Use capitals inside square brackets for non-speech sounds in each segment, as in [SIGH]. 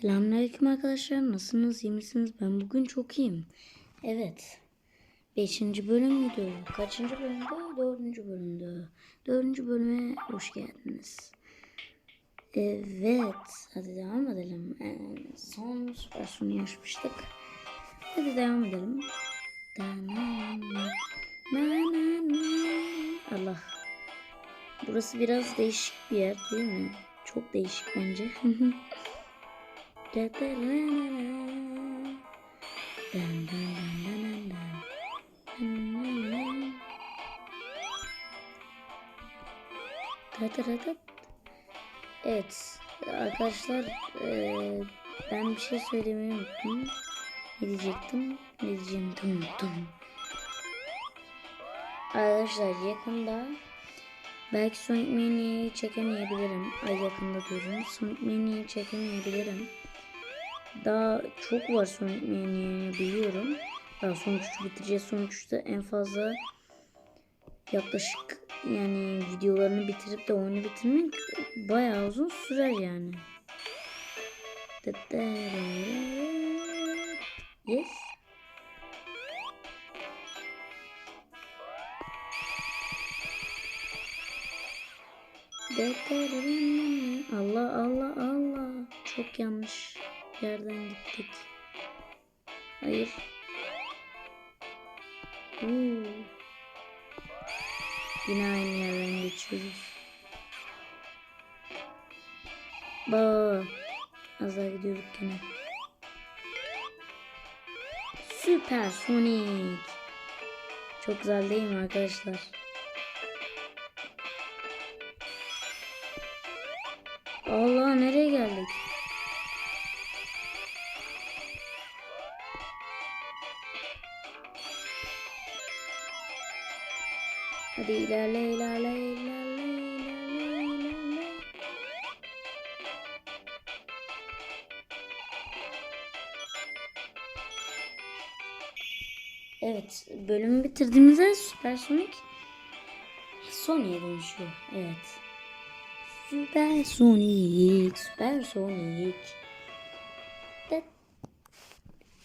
Selamünaleyküm arkadaşlar. Nasılsınız? İyi misiniz? Ben bugün çok iyiyim. Evet. Beşinci bölüm müydü? Kaçıncı bölümde? Dördüncü bölümde. Dördüncü bölüme hoş geldiniz. Evet. Hadi devam edelim. Ee, son süper sonu yaşmıştık. Hadi devam edelim. Allah. Burası biraz değişik bir yer değil mi? Çok değişik bence. [LAUGHS] Evet arkadaşlar eee, ben bir şey söylemeyi unuttum. Ne diyecektim? Ne diyeceğimi de unuttum. Arkadaşlar yakında belki Sonic Mania'yı çekemeyebilirim. Ay yakında diyorum. Sonic Mania'yı çekemeyebilirim. Daha çok var Sonic Mania'yı biliyorum. Daha son üçü bitireceğiz. Son üçte en fazla yaklaşık yani videolarını bitirip de oyunu bitirmek bayağı uzun sürer yani. Yes. Allah Allah Allah. Çok yanlış yerden gittik. Hayır. Hmm. Yine aynı yerden geçiyoruz. Bak. Az daha gidiyorduk yine. Süper Sonic. Çok güzel değil mi arkadaşlar? Allah nereye geldik? Hadi ilerle ilerle ilerle ilerle ilerle. Evet bölümü bitirdiğimizde Süper Sonic Sonic'e dönüşüyor. Evet. Süper Sonic, Süper Sonic. Tıt.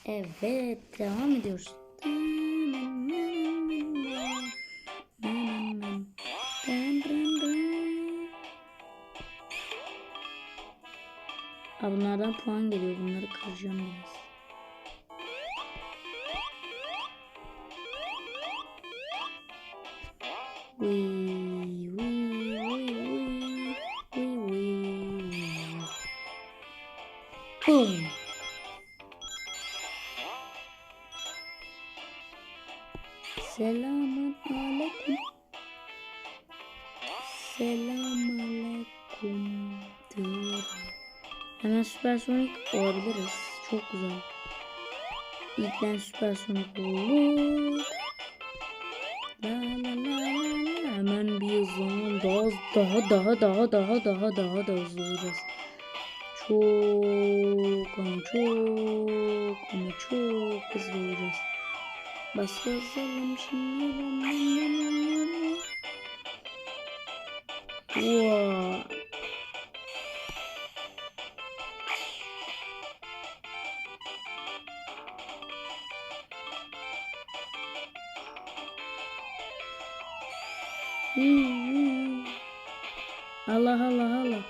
Evet, devam ediyoruz. Bunlardan puan geliyor. Bunları kıracağım biraz. Wee, wee, wee, wee, wee. Boom. Selamun aleyküm. Selamun aleyküm. Hemen süpersonik olabiliriz. Çok güzel. İlk ben süpersonik la. Hemen bir zaman daha daha daha daha daha daha daha da hızlı olacağız. Çok ama çok ama çok hızlı olacağız. Bas basalım şimdi. Wow. Allah Allah Allah.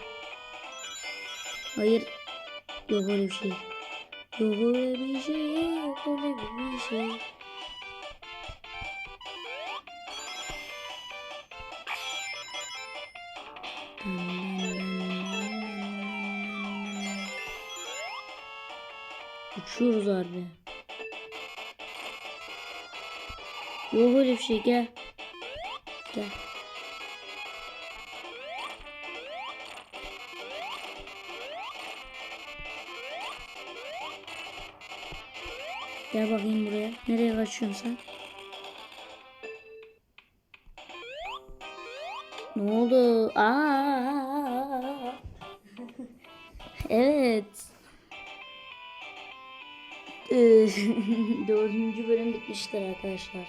Hayır. Yok öyle bir şey. Yok öyle bir şey. Yok öyle bir şey. Uçuyoruz harbi. Yok öyle bir şey gel. Gel. Gel bakayım buraya. Nereye kaçıyorsun sen? Ne oldu? Aa! [LAUGHS] evet. Ee, [LAUGHS] Dördüncü bölüm bitmiştir arkadaşlar.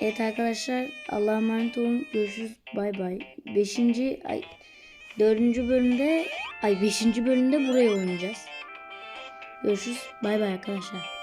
Evet arkadaşlar Allah'a emanet olun. Görüşürüz. Bay bay. Beşinci ay dördüncü bölümde ay beşinci bölümde buraya oynayacağız. Görüşürüz. Bay bay arkadaşlar.